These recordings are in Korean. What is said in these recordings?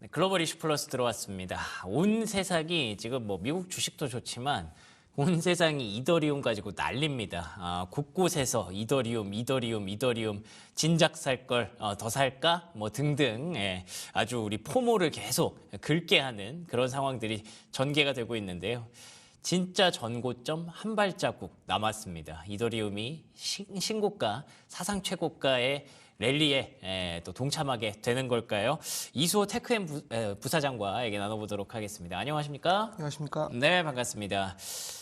네, 글로벌 이슈 플러스 들어왔습니다. 온 세상이 지금 뭐 미국 주식도 좋지만 온 세상이 이더리움 가지고 난립니다. 아, 곳곳에서 이더리움, 이더리움, 이더리움 진작 살 걸 더 살까 뭐 등등 예, 아주 우리 포모를 계속 긁게 하는 그런 상황들이 전개가 되고 있는데요. 진짜 전고점 한 발자국 남았습니다. 이더리움이 신, 신고가 사상 최고가의 랠리에 에, 또 동참하게 되는 걸까요? 이수호 테크엠 부, 에, 부사장과 얘기 나눠보도록 하겠습니다. 안녕하십니까? 안녕하십니까. 네, 반갑습니다.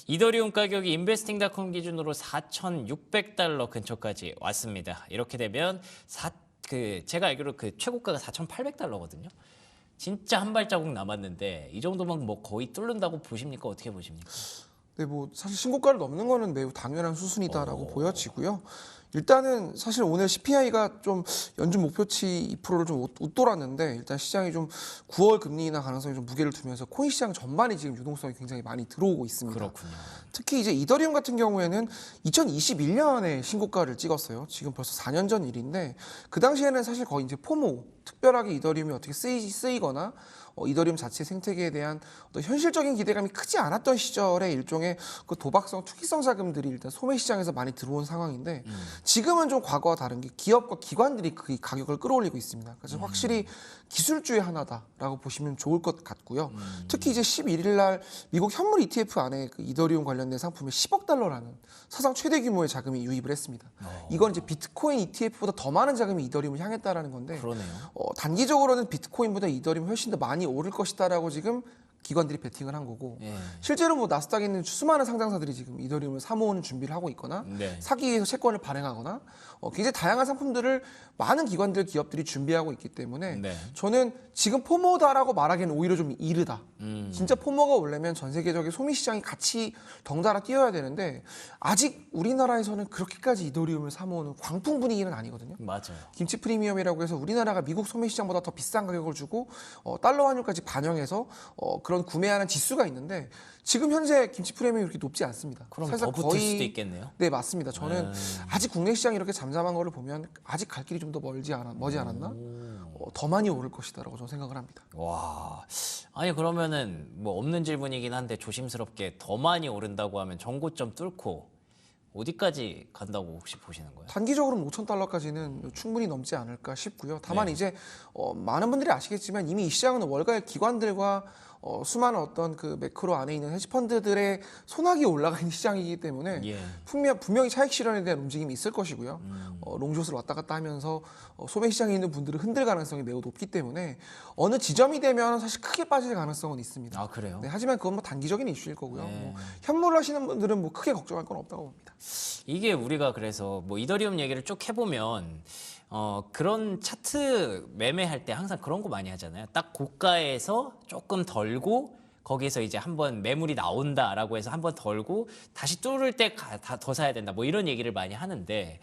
이더리움 가격이 인베스팅닷컴 기준으로 4,600달러 근처까지 왔습니다. 이렇게 되면 사, 그 제가 알기로 그 최고가가 4,800달러거든요. 진짜 한 발자국 남았는데 이 정도면 뭐 거의 뚫는다고 보십니까? 어떻게 보십니까? 네, 뭐 사실 신고가를 넘는 거는 매우 당연한 수순이다라고 보여지고요. 일단은 사실 오늘 CPI가 좀 연준 목표치 2%를 좀 웃- 웃돌았는데 일단 시장이 좀 9월 금리 인하 가능성이 좀 무게를 두면서 코인 시장 전반이 지금 유동성이 굉장히 많이 들어오고 있습니다. 그렇군요. 특히 이제 이더리움 같은 경우에는 2021년에 신고가를 찍었어요. 지금 벌써 4년 전 일인데 그 당시에는 사실 거의 이제 포모 특별하게 이더리움이 어떻게 쓰이, 쓰이거나 어, 이더리움 자체 생태계에 대한 어떤 현실적인 기대감이 크지 않았던 시절에 일종의 그 도박성 투기성 자금들이 일단 소매 시장에서 많이 들어온 상황인데 지금은 좀 과거와 다른 게 기업과 기관들이 그 가격을 끌어올리고 있습니다. 그래서 확실히 기술주의 하나다라고 보시면 좋을 것 같고요. 특히 이제 11일 날 미국 현물 ETF 안에 그 이더리움 관련된 상품에 10억 달러라는 사상 최대 규모의 자금이 유입을 했습니다. 이건 이제 비트코인 ETF보다 더 많은 자금이 이더리움을 향했다라는 건데 그러네요. 어, 단기적으로는 비트코인보다 이더리움이 훨씬 더 많이 오를 것이다라고 지금 기관들이 베팅을 한 거고 예. 실제로 뭐 나스닥에 있는 수많은 상장사들이 지금 이더리움을 사모으는 준비를 하고 있거나 네. 사기 위해서 채권을 발행하거나 어, 굉장히 다양한 상품들을 많은 기관들 기업들이 준비하고 있기 때문에 네. 저는 지금 포모다라고 말하기에는 오히려 좀 이르다. 음. 진짜 포모가 오려면 전 세계적인 소비 시장이 같이 덩달아 뛰어야 되는데 아직 우리나라에서는 그렇게까지 이더리움을 사모으는 광풍 분위기는 아니거든요. 맞아요. 김치 프리미엄이라고 해서 우리나라가 미국 소매 시장보다 더 비싼 가격을 주고 어, 달러 환율까지 반영해서 어, 그런 구매하는 지수가 있는데 지금 현재 김치 프리미엄이 그렇게 높지 않습니다. 그럼 더 붙을 수도 있겠네요. 네 맞습니다. 저는 음. 아직 국내 시장이 이렇게 잠 잠한 거를 보면 아직 갈 길이 좀 더 멀지 않았 머지 않았나? 어, 더 많이 오를 것이다라고 저는 생각을 합니다. 와, 아니 그러면은 뭐 없는 질문이긴 한데 조심스럽게 더 많이 오른다고 하면 정고점 뚫고 어디까지 간다고 혹시 보시는 거예요? 단기적으로는 5천 달러까지는 충분히 넘지 않을까 싶고요. 다만 네. 이제 어, 많은 분들이 아시겠지만 이미 이 시장은 월가의 기관들과 어, 수많은 어떤 그 매크로 안에 있는 헤지펀드들의 소나기 올라가 있는 시장이기 때문에 예. 분명, 분명히 차익 실현에 대한 움직임이 있을 것이고요. 음. 어, 롱숏을 왔다 갔다 하면서 어, 소매 시장에 있는 분들을 흔들 가능성이 매우 높기 때문에 어느 지점이 되면 사실 크게 빠질 가능성은 있습니다. 아 그래요? 네, 하지만 그건 뭐 단기적인 이슈일 거고요. 네. 뭐 현물 하시는 분들은 뭐 크게 걱정할 건 없다고 봅니다. 이게 우리가 그래서 뭐 이더리움 얘기를 쭉 해보면 어 그런 차트 매매할 때 항상 그런 거 많이 하잖아요. 딱 고가에서 조금 덜고 거기서 이제 한번 매물이 나온다라고 해서 한번 덜고 다시 뚫을 때 더 사야 된다. 뭐 이런 얘기를 많이 하는데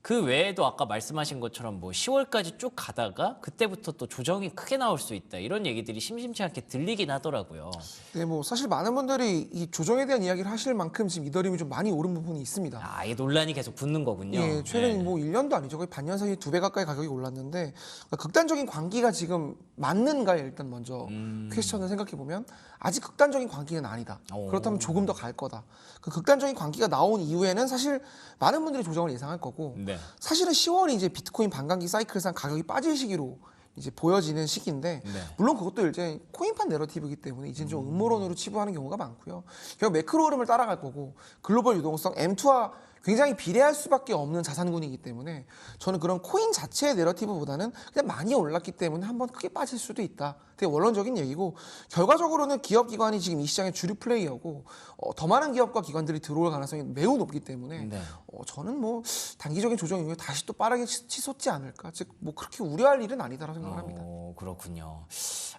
그 외에도 아까 말씀하신 것처럼 뭐 10월까지 쭉 가다가 그때부터 또 조정이 크게 나올 수 있다. 이런 얘기들이 심심치 않게 들리긴 하더라고요. 네, 뭐 사실 많은 분들이 이 조정에 대한 이야기를 하실 만큼 지금 이더리움이 좀 많이 오른 부분이 있습니다. 아, 이 논란이 계속 붙는 거군요. 예, 최근 네. 뭐 1년도 아니죠. 거의 반년 사이에 두 배 가까이 가격이 올랐는데 그러니까 극단적인 광기가 지금 맞는가에 일단 먼저 음. 퀘스천을 생각해 보면 아직 극단적인 광기는 아니다. 오. 그렇다면 조금 더 갈 거다. 그 극단적인 광기가 나온 이후에는 사실 많은 분들이 조정을 예상할 거고 네. 사실은 10월이 이제 비트코인 반감기 사이클상 가격이 빠질 시기로 이제 보여지는 시기인데 네. 물론 그것도 이제 코인판 내러티브이기 때문에 이제 좀 음모론으로 치부하는 경우가 많고요. 결국 매크로 흐름을 따라갈 거고 글로벌 유동성 M2와 굉장히 비례할 수밖에 없는 자산군이기 때문에 저는 그런 코인 자체의 내러티브보다는 그냥 많이 올랐기 때문에 한번 크게 빠질 수도 있다. 되게 원론적인 얘기고 결과적으로는 기업 기관이 지금 이 시장의 주류 플레이어고 어, 더 많은 기업과 기관들이 들어올 가능성이 매우 높기 때문에 네. 어, 저는 뭐 단기적인 조정 이후에 다시 또 빠르게 치- 치솟지 않을까. 즉 뭐 그렇게 우려할 일은 아니다라고 생각을 합니다. 어, 그렇군요.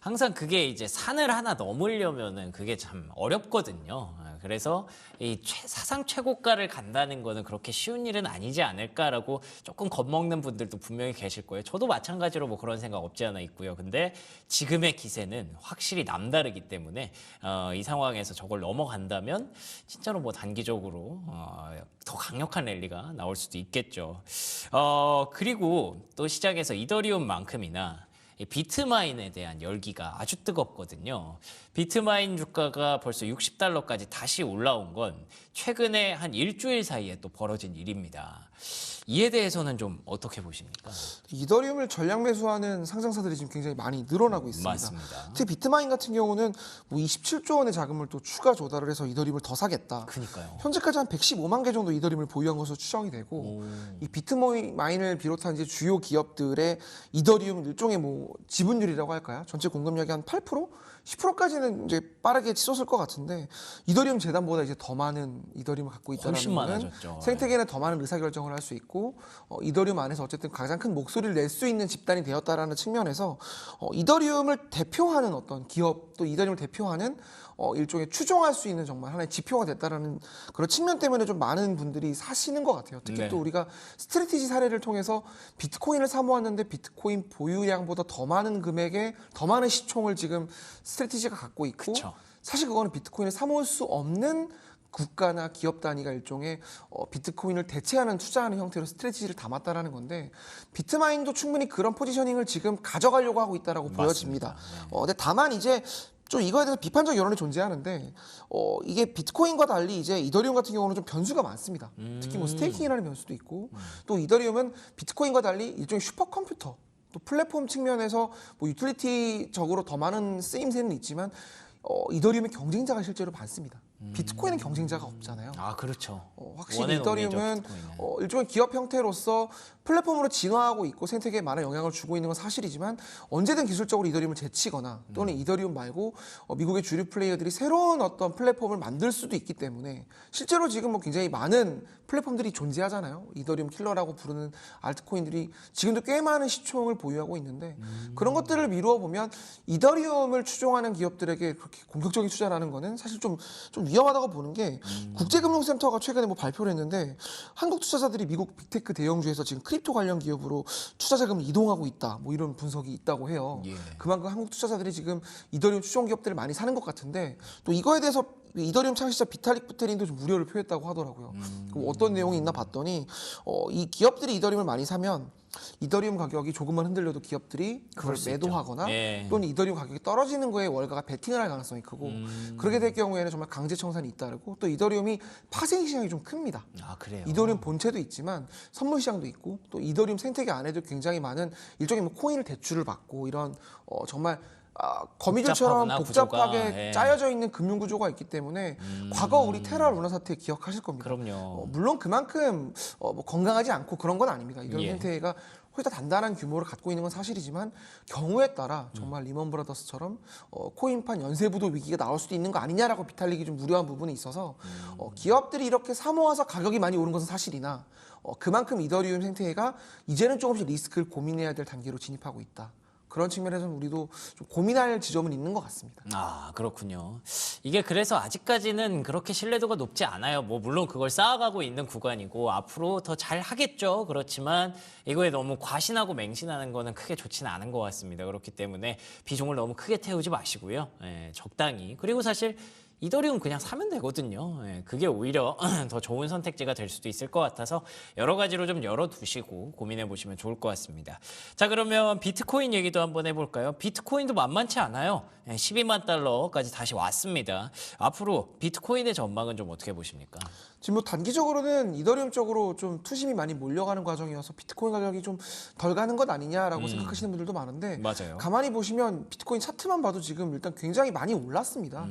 항상 그게 이제 산을 하나 넘으려면은 그게 참 어렵거든요. 아, 그래서 이 최- 사상 최고가를 간다는 거는 그렇게 쉬운 일은 아니지 않을까라고 조금 겁먹는 분들도 분명히 계실 거예요. 저도 마찬가지로 뭐 그런 생각 없지 않아 있고요. 근데 지금의 기세는 확실히 남다르기 때문에 어, 이 상황에서 저걸 넘어간다면 진짜로 뭐 단기적으로 어, 더 강력한 랠리가 나올 수도 있겠죠. 어, 그리고 또 시장에서 이더리움만큼이나 이 비트마인에 대한 열기가 아주 뜨겁거든요. 비트마인 주가가 벌써 60달러까지 다시 올라온 건 최근에 한 일주일 사이에 또 벌어진 일입니다. 이에 대해서는 좀 어떻게 보십니까? 이더리움을 전량 매수하는 상장사들이 지금 굉장히 많이 늘어나고 있습니다. 맞습니다. 특히 비트마인 같은 경우는 뭐 27조 원의 자금을 또 추가 조달을 해서 이더리움을 더 사겠다. 그니까요. 현재까지 한 115만 개 정도 이더리움을 보유한 것으로 추정이 되고 이 비트마인을 비롯한 이제 주요 기업들의 이더리움 일종의 뭐 지분율이라고 할까요? 전체 공급량이 한 8%? 10%까지는 이제 빠르게 치솟을 것 같은데 이더리움 재단보다 이제 더 많은 이더리움을 갖고 있다는 거는 많아졌죠. 생태계는 더 많은 의사결정을 할 수 있고 어, 이더리움 안에서 어쨌든 가장 큰 목소리를 낼 수 있는 집단이 되었다라는 측면에서 어, 이더리움을 대표하는 어떤 기업 또 이더리움을 대표하는 어, 일종의 추종할 수 있는 정말 하나의 지표가 됐다라는 그런 측면 때문에 좀 많은 분들이 사시는 것 같아요. 특히 네. 또 우리가 스트레티지 사례를 통해서 비트코인을 사모았는데 비트코인 보유량보다 더 많은 금액의 더 많은 시총을 지금 스트레티지가 갖고 있고 그쵸. 사실 그거는 비트코인을 사모을 수 없는 국가나 기업 단위가 일종의 어, 비트코인을 대체하는 투자하는 형태로 스트레티지를 담았다라는 건데 비트마인도 충분히 그런 포지셔닝을 지금 가져가려고 하고 있다라고 보여집니다. 어, 근데 다만 이제 좀 이거에 대해서 비판적 여론이 존재하는데 어, 이게 비트코인과 달리 이제 이더리움 같은 경우는 좀 변수가 많습니다. 특히 뭐 스테이킹이라는 변수도 있고 또 이더리움은 비트코인과 달리 일종의 슈퍼컴퓨터 또 플랫폼 측면에서 뭐 유틸리티적으로 더 많은 쓰임새는 있지만 어, 이더리움의 경쟁자가 실제로 많습니다. 비트코인은 경쟁자가 없잖아요. 아 그렇죠. 어, 확실히 이더리움은. 어, 일종의 기업 형태로서 플랫폼으로 진화하고 있고 생태계에 많은 영향을 주고 있는 건 사실이지만 언제든 기술적으로 이더리움을 제치거나 또는 음. 이더리움 말고 어, 미국의 주류 플레이어들이 새로운 어떤 플랫폼을 만들 수도 있기 때문에 실제로 지금 뭐 굉장히 많은 플랫폼들이 존재하잖아요. 이더리움 킬러라고 부르는 알트코인들이 지금도 꽤 많은 시총을 보유하고 있는데 음. 그런 것들을 미루어 보면 이더리움을 추종하는 기업들에게 그렇게 공격적인 투자라는 거는 사실 좀, 좀 위험하다고 보는 게 음. 국제금융센터가 최근에 뭐 발표를 했는데 한국 투자자들이 미국 빅테크 대형주에서 지금 크립토 관련 기업으로 투자 자금을 이동하고 있다. 뭐 이런 분석이 있다고 해요. 예. 그만큼 한국 투자자들이 지금 이더리움 추종 기업들을 많이 사는 것 같은데 또 이거에 대해서 이더리움 창시자 비탈릭 부테린도 좀 우려를 표했다고 하더라고요. 그럼 어떤 내용이 있나 봤더니 어, 이 기업들이 이더리움을 많이 사면 이더리움 가격이 조금만 흔들려도 기업들이 그걸. 매도하거나 예. 또는 이더리움 가격이 떨어지는 거에 월가가 베팅을 할 가능성이 크고 음. 그렇게 될 경우에는 정말 강제 청산이 잇따르고 또 이더리움이 파생 시장이 좀 큽니다. 아 그래요. 이더리움 본체도 있지만 선물 시장도 있고 또 이더리움 생태계 안에도 굉장히 많은 일종의 뭐 코인을 대출을 받고 이런 어, 정말 아, 거미줄처럼 복잡하게 구조가. 예. 짜여져 있는 금융 구조가 있기 때문에 과거 우리 테라 루나 사태 기억하실 겁니다. 그럼요. 어, 물론 그만큼 어, 뭐 건강하지 않고 그런 건 아닙니다. 이런 예. 생태계가 훨씬 더 단단한 규모를 갖고 있는 건 사실이지만 경우에 따라 정말 리먼 브라더스처럼 어, 코인판 연쇄부도 위기가 나올 수도 있는 거 아니냐라고 비탈릭이 좀 우려한 부분이 있어서 어, 기업들이 이렇게 사모아서 가격이 많이 오른 것은 사실이나 어, 그만큼 이더리움 생태계가 이제는 조금씩 리스크를 고민해야 될 단계로 진입하고 있다. 그런 측면에서는 우리도 좀 고민할 지점은 있는 것 같습니다. 아 그렇군요. 이게 그래서 아직까지는 그렇게 신뢰도가 높지 않아요. 뭐 물론 그걸 쌓아가고 있는 구간이고 앞으로 더 잘 하겠죠. 그렇지만 이거에 너무 과신하고 맹신하는 거는 크게 좋지는 않은 것 같습니다. 그렇기 때문에 비중을 너무 크게 태우지 마시고요. 예, 적당히 그리고 사실 이더리움 그냥 사면 되거든요. 예, 그게 오히려 더 좋은 선택지가 될 수도 있을 것 같아서 여러 가지로 좀 열어두시고 고민해 보시면 좋을 것 같습니다. 자 그러면 비트코인 얘기도 한번 해볼까요? 비트코인도 만만치 않아요. 예, 12만 달러까지 다시 왔습니다. 앞으로 비트코인의 전망은 좀 어떻게 보십니까? 지금 뭐 단기적으로는 이더리움 쪽으로 좀 투심이 많이 몰려가는 과정이어서 비트코인 가격이 좀 덜 가는 것 아니냐라고 생각하시는 분들도 많은데 맞아요. 가만히 보시면 비트코인 차트만 봐도 지금 일단 굉장히 많이 올랐습니다.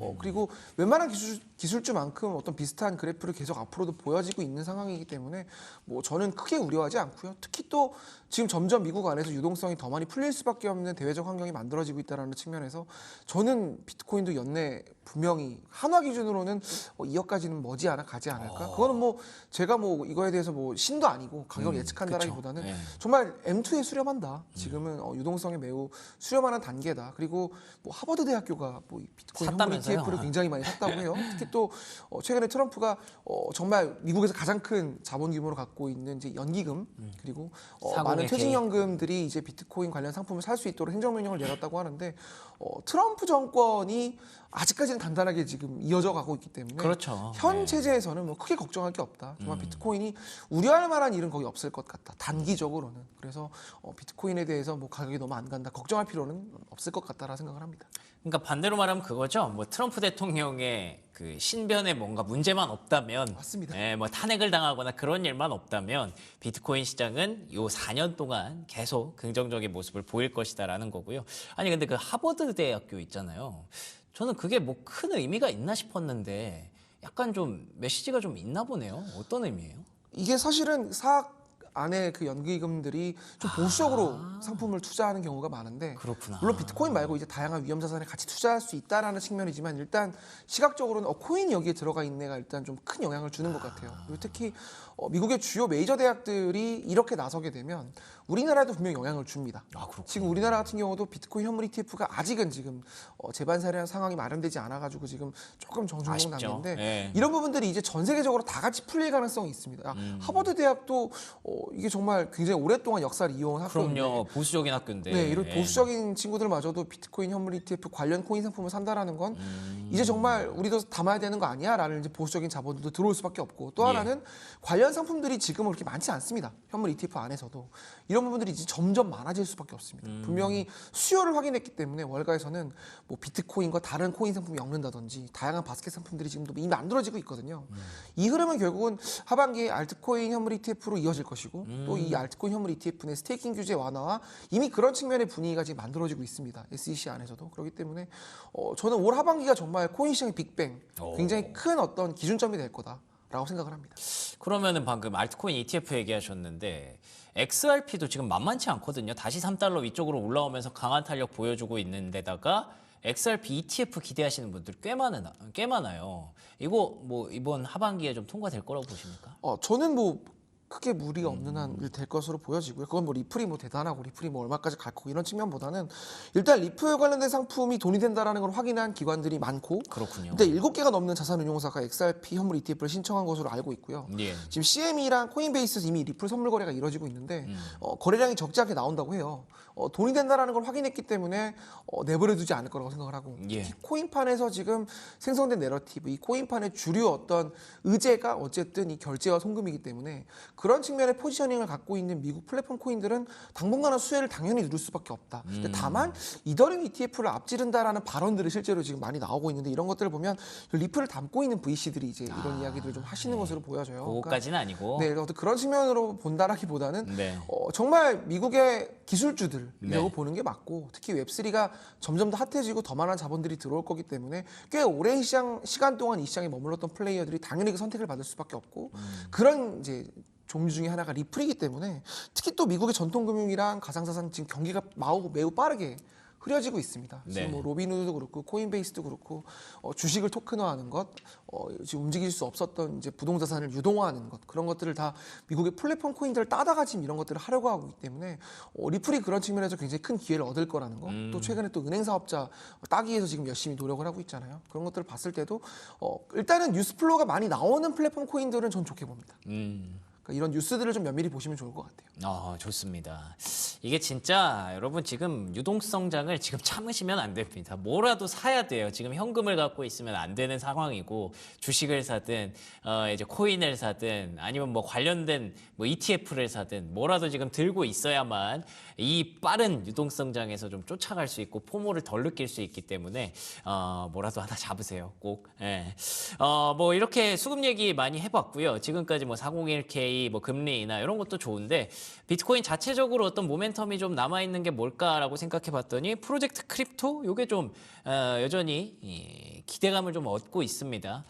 어, 그리고 웬만한 기술, 기술주만큼 어떤 비슷한 그래프를 계속 앞으로도 보여지고 있는 상황이기 때문에 뭐 저는 크게 우려하지 않고요. 특히 또 지금 점점 미국 안에서 유동성이 더 많이 풀릴 수밖에 없는 대외적 환경이 만들어지고 있다는 측면에서 저는 비트코인도 연내 분명히 한화 기준으로는 어, 2억까지는 머지않아 가지 않을까. 그거는 뭐 제가 뭐 이거에 대해서 뭐 신도 아니고 가격 예측한다라기보다는 예. 정말 M2에 수렴한다. 지금은 어, 유동성이 매우 수렴하는 단계다. 그리고 뭐 하버드 대학교가 뭐이 비트코인 샀다면서요? ETF를 굉장히 많이 샀다고 해요. 특히 또 어, 최근에 트럼프가 어, 정말 미국에서 가장 큰 자본 규모를 갖고 있는 이제 연기금 그리고 어, 많은. 퇴직연금들이 이제 비트코인 관련 상품을 살 수 있도록 행정명령을 내렸다고 하는데 어, 트럼프 정권이 아직까지는 단단하게 지금 이어져 가고 있기 때문에 그렇죠. 현 네. 체제에서는 뭐 크게 걱정할 게 없다. 정말 음. 비트코인이 우려할 만한 일은 거의 없을 것 같다. 단기적으로는. 그래서 어, 비트코인에 대해서 뭐 가격이 너무 안 간다. 걱정할 필요는 없을 것 같다라 생각을 합니다. 그러니까 반대로 말하면 그거죠. 뭐 트럼프 대통령의 그 신변에 뭔가 문제만 없다면, 맞습니다. 예, 뭐 탄핵을 당하거나 그런 일만 없다면 비트코인 시장은 요 4년 동안 계속 긍정적인 모습을 보일 것이다라는 거고요. 아니 근데 그 하버드 대학교 있잖아요. 저는 그게 뭐 큰 의미가 있나 싶었는데 약간 좀 메시지가 좀 있나 보네요. 어떤 의미예요? 이게 사실은 사학 안에 그 연기금들이 좀 보수적으로 상품을 투자하는 경우가 많은데 그렇구나. 물론 비트코인 말고 이제 다양한 위험 자산에 같이 투자할 수 있다라는 측면이지만 일단 시각적으로는 어, 코인이 여기에 들어가 있는 애가 일단 좀 큰 영향을 주는 것 같아요. 그리고 특히 어, 미국의 주요 메이저 대학들이 이렇게 나서게 되면 우리나라에도 분명 히 영향을 줍니다. 아. 지금 우리나라 같은 경우도 비트코인 현물 ETF가 아직은 지금 어, 재반 사례한 상황이 마련되지 않아가지고 지금 조금 정중동. 단계인데 예. 이런 부분들이 이제 전 세계적으로 다 같이 풀릴 가능성이 있습니다. 아, 음. 하버드 대학도 어, 이게 정말 굉장히 오랫동안 역사를 이어온 학교인데 그럼요. 보수적인 학교인데. 네, 이런 예. 보수적인 친구들마저도 비트코인 현물 ETF 관련 코인 상품을 산다라는 건 음. 이제 정말 우리도 담아야 되는 거 아니야라는 이제 보수적인 자본들도 들어올 수밖에 없고 또 예. 하나는 관련 상품들이 지금은 그렇게 많지 않습니다. 현물 ETF 안에서도 이런 부분들이 이제 점점 많아질 수밖에 없습니다. 음. 분명히 수요를 확인했기 때문에 월가에서는 뭐 비트코인과 다른 코인 상품이 엮는다든지 다양한 바스켓 상품들이 지금도 이미 만들어지고 있거든요. 음. 이 흐름은 결국은 하반기에 알트코인 현물 ETF로 이어질 것이고 또 음. 이 알트코인 현물 ETF 내 스테이킹 규제 완화와 이미 그런 측면의 분위기가 지금 만들어지고 있습니다. SEC 안에서도 그렇기 때문에 어, 저는 올 하반기가 정말 코인 시장의 빅뱅, 오. 굉장히 큰 어떤 기준점이 될 거다 라고 생각을 합니다. 그러면은 방금 알트코인 ETF 얘기하셨는데 XRP도 지금 만만치 않거든요. 다시 3달러 위쪽으로 올라오면서 강한 탄력 보여주고 있는데다가 XRP ETF 기대하시는 분들 꽤 많은 꽤 많아요. 이거 뭐 이번 하반기에 좀 통과될 거라고 보십니까? 어, 저는 뭐 크게 무리가 없는 한 일 될 것으로 보여지고요. 그건 뭐 리플이 뭐 대단하고 리플이 뭐 얼마까지 갈 거고 이런 측면보다는 일단 리플 관련된 상품이 돈이 된다라는 걸 확인한 기관들이 많고 그렇군요. 일단 일곱 개가 넘는 자산운용사가 XRP 현물 ETF를 신청한 것으로 알고 있고요. 예. 지금 CME랑 코인베이스에서 이미 리플 선물 거래가 이루어지고 있는데 어, 거래량이 적지 않게 나온다고 해요. 어, 돈이 된다라는 걸 확인했기 때문에 어, 내버려 두지 않을 거라고 생각을 하고 예. 코인판에서 지금 생성된 내러티브, 이 코인판의 주류 어떤 의제가 어쨌든 이 결제와 송금이기 때문에 그런 측면의 포지셔닝을 갖고 있는 미국 플랫폼 코인들은 당분간은 수혜를 당연히 누릴 수밖에 없다. 근데 다만 이더리움 ETF를 앞지른다라는 발언들이 실제로 지금 많이 나오고 있는데 이런 것들을 보면 리플을 담고 있는 VC들이 이제 이런 이야기들을 좀 하시는 것으로 보여져요. 그러니까 그거까지는 아니고. 네, 어떤 그런 측면으로 본다라기보다는 네. 어, 정말 미국의 기술주들이라고 네. 보는 게 맞고 특히 웹3가 점점 더 핫해지고 더 많은 자본들이 들어올 거기 때문에 꽤 오랜 시장 시간 동안 이 시장에 머물렀던 플레이어들이 당연히 그 선택을 받을 수밖에 없고 음. 그런 이제 종류 중에 하나가 리플이기 때문에 특히 또 미국의 전통금융이랑 가상자산 지금 경기가 마우 매우 빠르게 흐려지고 있습니다. 네. 지금 뭐 로비누드도 그렇고 코인베이스도 그렇고 어, 주식을 토큰화하는 것, 어, 지금 움직일 수 없었던 이제 부동자산을 유동화하는 것 그런 것들을 다 미국의 플랫폼 코인들을 따다가 지금 이런 것들을 하려고 하고 있기 때문에 어, 리플이 그런 측면에서 굉장히 큰 기회를 얻을 거라는 거. 음. 또 최근에 또 은행 사업자 따기 위해서 지금 열심히 노력을 하고 있잖아요. 그런 것들을 봤을 때도 어, 일단은 뉴스 플로우가 많이 나오는 플랫폼 코인들은 전 좋게 봅니다. 음. 그러니까 이런 뉴스들을 좀 면밀히 보시면 좋을 것 같아요. 아, 좋습니다. 이게 진짜 여러분 지금 유동성장을 지금 참으시면 안 됩니다. 뭐라도 사야 돼요. 지금 현금을 갖고 있으면 안 되는 상황이고 주식을 사든 어, 이제 코인을 사든 아니면 뭐 관련된 뭐 ETF를 사든 뭐라도 지금 들고 있어야만 이 빠른 유동성장에서 좀 쫓아갈 수 있고 포모를 덜 느낄 수 있기 때문에 어, 뭐라도 하나 잡으세요. 꼭. 예. 어, 뭐 이렇게 수급 얘기 많이 해봤고요. 지금까지 뭐 401k 뭐 금리 인하 이런 것도 좋은데 비트코인 자체적으로 어떤 모멘 텀이 좀 남아 있는 게 뭘까라고 생각해 봤더니 프로젝트 크립토 요게 좀 어, 여전히 이, 기대감을 좀 얻고 있습니다.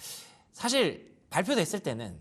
사실 발표됐을 때는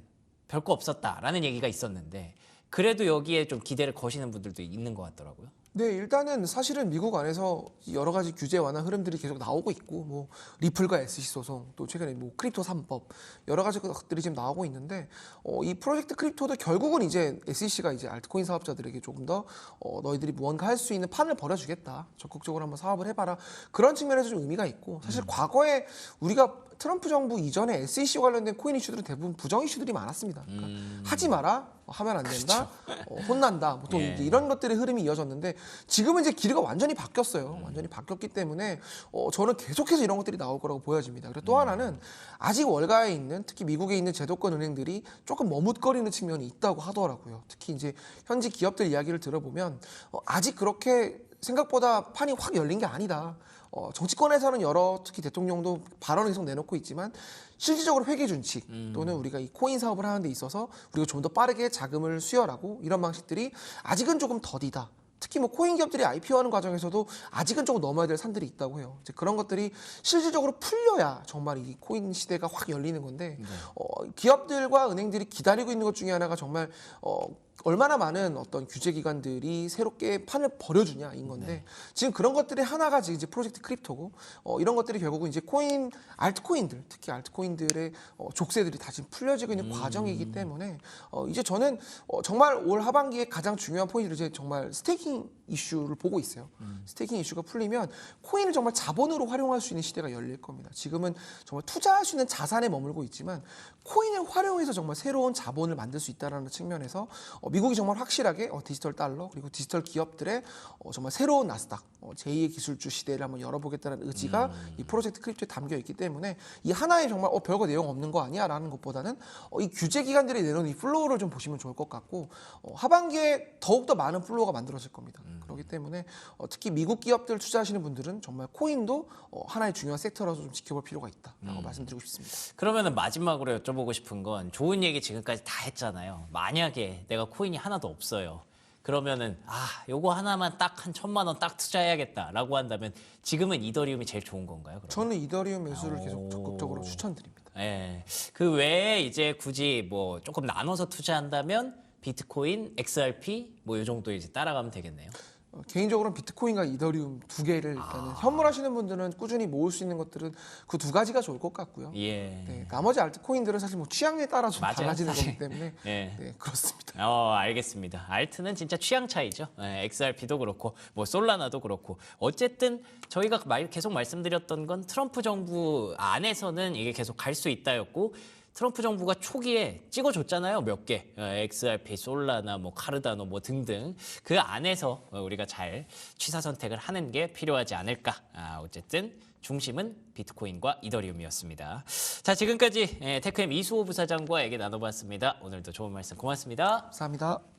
별거 없었다라는 얘기가 있었는데 그래도 여기에 좀 기대를 거시는 분들도 있는 것 같더라고요. 네, 일단은 사실은 미국 안에서 여러 가지 규제 완화 흐름들이 계속 나오고 있고, 뭐 리플과 SC 소송, 또 최근에 뭐 크립토 3법 여러 가지 것들이 지금 나오고 있는데, 어, 이 프로젝트 크립토도 결국은 이제 SEC가 이제 알트코인 사업자들에게 조금 더 어, 너희들이 무언가 할 수 있는 판을 벌여주겠다, 적극적으로 한번 사업을 해봐라. 그런 측면에서 좀 의미가 있고, 사실 과거에 우리가 트럼프 정부 이전에 SEC 관련된 코인 이슈들은 대부분 부정 이슈들이 많았습니다. 그러니까 하지 마라, 어, 하면 안 된다, 어, 혼난다, 보통 예. 이런 것들의 흐름이 이어졌는데 지금은 이제 기류가 완전히 바뀌었어요. 완전히 바뀌었기 때문에 어, 저는 계속해서 이런 것들이 나올 거라고 보여집니다. 그리고 또 하나는 아직 월가에 있는 특히 미국에 있는 제도권 은행들이 조금 머뭇거리는 측면이 있다고 하더라고요. 특히 이제 현지 기업들 이야기를 들어보면 어, 아직 그렇게 생각보다 판이 확 열린 게 아니다. 어, 정치권에서는 여러 특히 대통령도 발언을 계속 내놓고 있지만 실질적으로 회계 준칙 또는 우리가 이 코인 사업을 하는 데 있어서 우리가 좀 더 빠르게 자금을 수혈하고 이런 방식들이 아직은 조금 더디다. 특히 뭐 코인 기업들이 IPO하는 과정에서도 아직은 조금 넘어야 될 산들이 있다고 해요. 이제 그런 것들이 실질적으로 풀려야 정말 이 코인 시대가 확 열리는 건데 어, 기업들과 은행들이 기다리고 있는 것 중에 하나가 정말 어, 얼마나 많은 어떤 규제 기관들이 새롭게 판을 벌여주냐 인 건데 지금 그런 것들의 하나가 이제 프로젝트 크립토고 어, 이런 것들이 결국은 이제 코인 알트코인들 특히 알트코인들의 어, 족쇄들이 다 지금 풀려지고 있는 과정이기 때문에 어, 이제 저는 어, 정말 올 하반기에 가장 중요한 포인트를 이제 정말 스테이킹 이슈를 보고 있어요. 스테이킹 이슈가 풀리면 코인을 정말 자본으로 활용할 수 있는 시대가 열릴 겁니다. 지금은 정말 투자할 수 있는 자산에 머물고 있지만 코인을 활용해서 정말 새로운 자본을 만들 수 있다는 측면에서 어, 미국이 정말 확실하게 어, 디지털 달러 그리고 디지털 기업들의 어, 정말 새로운 나스닥 어, 제2의 기술주 시대를 한번 열어보겠다는 의지가 이 프로젝트 크립토에 담겨 있기 때문에 이 하나의 정말 어, 별거 내용 없는 거 아니야 라는 것보다는 어, 이 규제 기관들이 내놓은 이 플로우를 좀 보시면 좋을 것 같고 어, 하반기에 더욱 더 많은 플로우가 만들어질 겁니다. 그렇기 때문에 어, 특히 미국 기업들 투자하시는 분들은 정말 코인도 어, 하나의 중요한 섹터라서 좀 지켜볼 필요가 있다라고 말씀드리고 싶습니다. 그러면은 마지막으로 여쭤보고 싶은 건 좋은 얘기 지금까지 다 했잖아요. 만약에 내가 코인이 하나도 없어요. 그러면은 아 요거 하나만 딱 한 천만 원 딱 투자해야겠다라고 한다면 지금은 이더리움이 제일 좋은 건가요? 그럼? 저는 이더리움 매수를 계속 적극적으로 추천드립니다. 예. 그 외에 이제 굳이 뭐 조금 나눠서 투자한다면 비트코인, XRP 뭐요 정도 이제 따라가면 되겠네요. 어, 개인적으로는 비트코인과 이더리움 두 개를 아. 일단은 현물하시는 분들은 꾸준히 모을 수 있는 것들은 그 두 가지가 좋을 것 같고요. 예. 네, 나머지 알트코인들은 사실 뭐 취향에 따라 좀 맞아요, 달라지는 사실. 거기 때문에 예. 네, 그렇습니다. 어, 알겠습니다. 알트는 진짜 취향 차이죠. 예, XRP도 그렇고 뭐 솔라나도 그렇고 어쨌든 저희가 말- 계속 말씀드렸던 건 트럼프 정부 안에서는 이게 계속 갈 수 있다였고 트럼프 정부가 초기에 찍어줬잖아요 몇개 어, XRP, 솔라나, 뭐 카르다노 뭐 등등 그 안에서 어, 우리가 잘 취사 선택을 하는 게 필요하지 않을까. 아, 어쨌든 중심은 비트코인과 이더리움이었습니다. 자 지금까지 예, 테크엠 이수호 부사장과 얘기 나눠봤습니다. 오늘도 좋은 말씀 고맙습니다. 감사합니다.